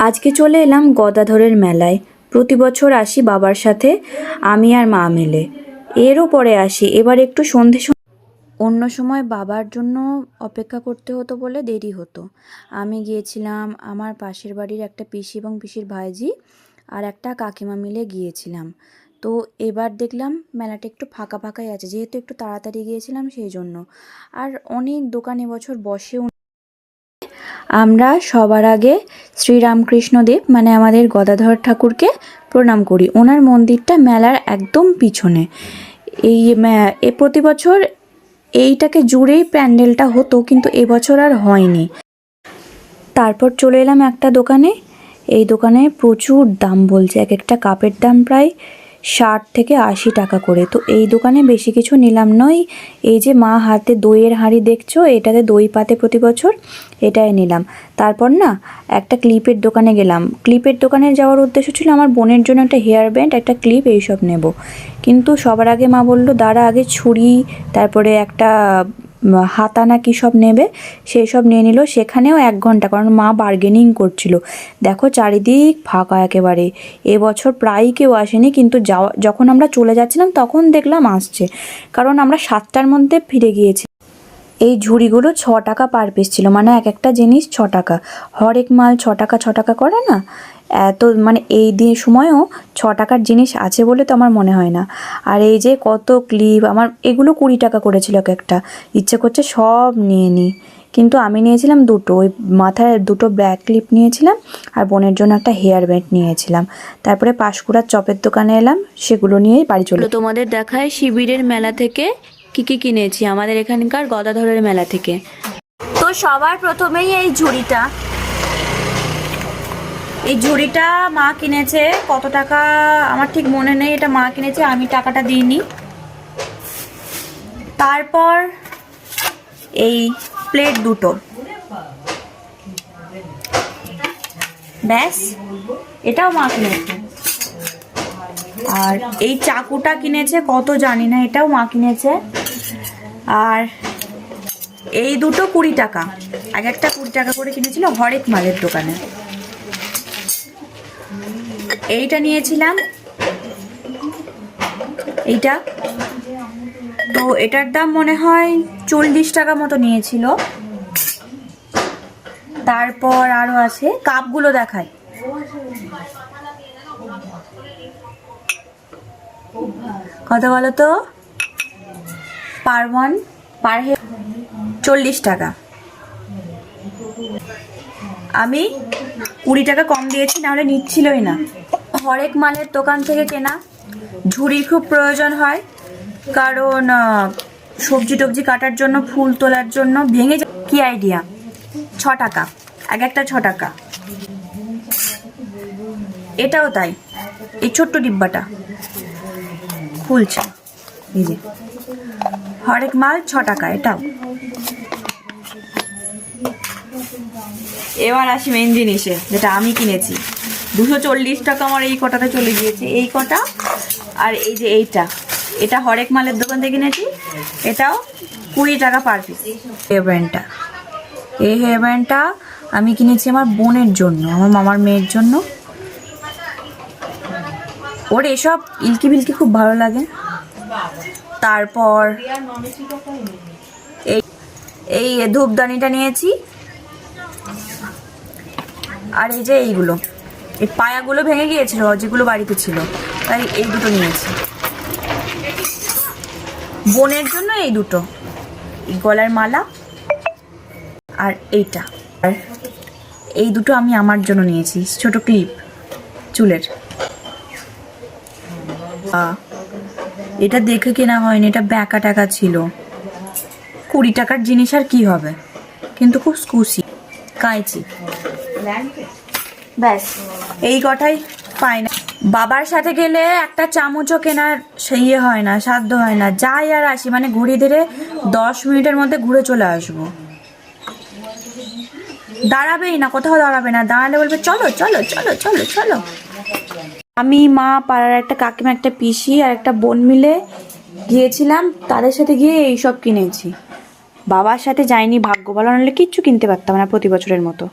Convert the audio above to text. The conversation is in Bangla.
আজকে চলে এলাম গদাধরের মেলায়। প্রতি বছর আসি বাবার সাথে, আমি আর মা মিলে। এরও পরে আসি, এবার একটু সন্ধে অন্য সময় বাবার জন্য অপেক্ষা করতে হতো বলে দেরি হতো। আমি গিয়েছিলাম আমার পাশের বাড়ির একটা পিসি এবং পিসির ভাইজি আর একটা কাকিমা মিলে গিয়েছিলাম। তো এবার দেখলাম মেলাটা একটু ফাঁকা ফাঁকাই আছে, যেহেতু একটু তাড়াতাড়ি গিয়েছিলাম সেই জন্য। আর অনেক দোকান এবছর বসেও আমরা সবার আগে শ্রীরামকৃষ্ণদেব মানে আমাদের গদাধর ঠাকুরকে প্রণাম করি। ওনার মন্দিরটা মেলার একদম পিছনে। এই এ প্রতি বছর এইটাকে জুড়েই প্যান্ডেলটা হতো, কিন্তু এবছর আর হয়নি। তারপর চলে এলাম একটা দোকানে। এই দোকানে প্রচুর দাম বলছে, এক একটা কাপের দাম প্রায় ষাট থেকে আশি টাকা করে। তো এই দোকানে বেশি কিছু নিলাম নয়। এই যে মা হাতে দইয়ের হাঁড়ি দেখছ, এটাতে দই পাতে প্রতি বছর, এটাই নিলাম। তারপর না, একটা ক্লিপের দোকানে গেলাম। ক্লিপের দোকানে যাওয়ার উদ্দেশ্য ছিল আমার বোনের জন্য একটা হেয়ার ব্যান্ড, একটা ক্লিপ, এইসব নেব। কিন্তু সবার আগে মা বলল, দাঁড়া, আগে ছুরি, তারপরে একটা হাতা না কি সব নেবে, সেই সব নিয়ে নিল। সেখানেও এক ঘণ্টা, কারণ মা বার্গেনিং করছিল। দেখো চারিদিক ফাঁকা একেবারে। এবছর প্রায় কেউ আসেনি, কিন্তু যাওয়া, যখন আমরা চলে যাচ্ছিলাম, তখন দেখলাম আসছে। কারণ আমরা সাতটার মধ্যে ফিরে গিয়েছি। এই ঝুড়িগুলো ছ টাকা পার পিস ছিল। মানে এক একটা জিনিস ছ টাকা। হরেক মাল ছ টাকা ছ টাকা করে না? এত মানে এই দিয়ে সময়ও ছ টাকার জিনিস আছে বলে তো আমার মনে হয় না। আর এই যে কত ক্লিপ আমার এগুলো কুড়ি টাকা করেছিল এক একটা। ইচ্ছে করছে সব নিয়ে নিই কিন্তু আমি নিয়েছিলাম দুটো। ওই মাথায় দুটো ব্যাক ক্লিপ নিয়েছিলাম আর বোনের জন্য একটা হেয়ার ব্যান্ড নিয়েছিলাম। তারপরে পাঁশকুড়ার চপের দোকানে এলাম সেগুলো নিয়েই বাড়ি চলে তোমাদের দেখায় শিবিরের মেলা থেকে কি কি কিনেছি আমাদের এখানকার গদাধরের মেলা থেকে। তো সবার প্রথমেই এই ঝুড়িটা। এই ঝুড়িটা মা কিনেছে। কত টাকা? আমার ঠিক মনে নেই, এটা মা কিনেছে, আমি টাকাটা দিইনি। তারপর এই প্লেট দুটো। ব্যাস, এটাও মা কিনেছে। আর এই চাকুটা কিনেছে, কত জানি না, এটাও মা কিনেছে। আর এই দুটো কুড়ি টাকা। এক একটা কুড়ি টাকা করে কিনেছিল হরেক মালের দোকানে। এইটা নিয়েছিলাম। এইটা। তো এটার দাম মনে হয় চল্লিশ টাকা মতো নিয়েছিল। তারপর আরও আছে, কাপগুলো দেখায় কত বলো তো পার ওয়ান, পার হেড, চল্লিশ টাকা। আমি কুড়ি টাকা কম দিয়েছি, নাহলে নিচ্ছিলই না। হরেক মালের দোকান থেকে কেনা। ঝুড়ির খুব প্রয়োজন হয়, কারণ সবজি টবজি কাটার জন্য, ফুল তোলার জন্য ভেঙে কি আইডিয়া ছ টাকা, এক একটা ছ টাকা। এটাও তাই, এই ছোট্ট ডিব্বাটা। খুলছে, এই যে। হরেক মাল ছ টাকা, এটাও। এবার আসি মেন জিনিসে, যেটা আমি কিনেছি। দুশো চল্লিশ টাকা আমার এই কটাতে চলে গিয়েছে। এই কটা আর এই যে এইটা। এটা হরেক মালের দোকান থেকে কিনেছি এটাও কুড়ি টাকা পার পিস হেয়ার ব্যান্ডটা এই হেয়ার ব্যান্ডটা আমি কিনেছি আমার বোনের জন্য, আমার মামার মেয়ের জন্য। ওর এসব ইলকি বিলকি খুব ভালো লাগে। তারপর এই এই ধূপদানিটা নিয়েছি। আর এই যে এইগুলো। এই পায়াগুলো ভেঙে গিয়েছিল, যেগুলো বাড়িতে ছিল। তাই এই দুটো নিয়েছি। বোনের জন্য এই দুটো। গলার মালা আর এইটা। আর এই দুটো আমি আমার জন্য নিয়েছি, ছোট ক্লিপ, চুলের। এটা দেখে কেনা হয়নি, এটা ব্যাকা টাকা ছিল। কুড়ি টাকার জিনিস আর কি হবে? কিন্তু খুব স্কুসি। কাঁচি ব্যাস, এই কটাই পাই না বাবার সাথে গেলে একটা চামচও কেনার সেই ইয়ে হয় না, সাধ্য হয় না। যাই আর আসি মানে ঘুরে ধীরে দশ মিনিটের মধ্যে ঘুরে চলে আসব। দাঁড়াবেই না, কোথাও দাঁড়াবে না। দাঁড়ালে বলবে, চলো চলো চলো চলো চলো। আমি, মা, পাড়ার একটা কাকিমা, একটা পিসি আর একটা বোন মিলে গিয়েছিলাম। তাদের সাথে গিয়ে এইসব কিনেছি। বাবার সাথে যাইনি ভাগ্য ভালো নাহলে কিচ্ছু কিনতে পারতাম না প্রতি বছরের মতো।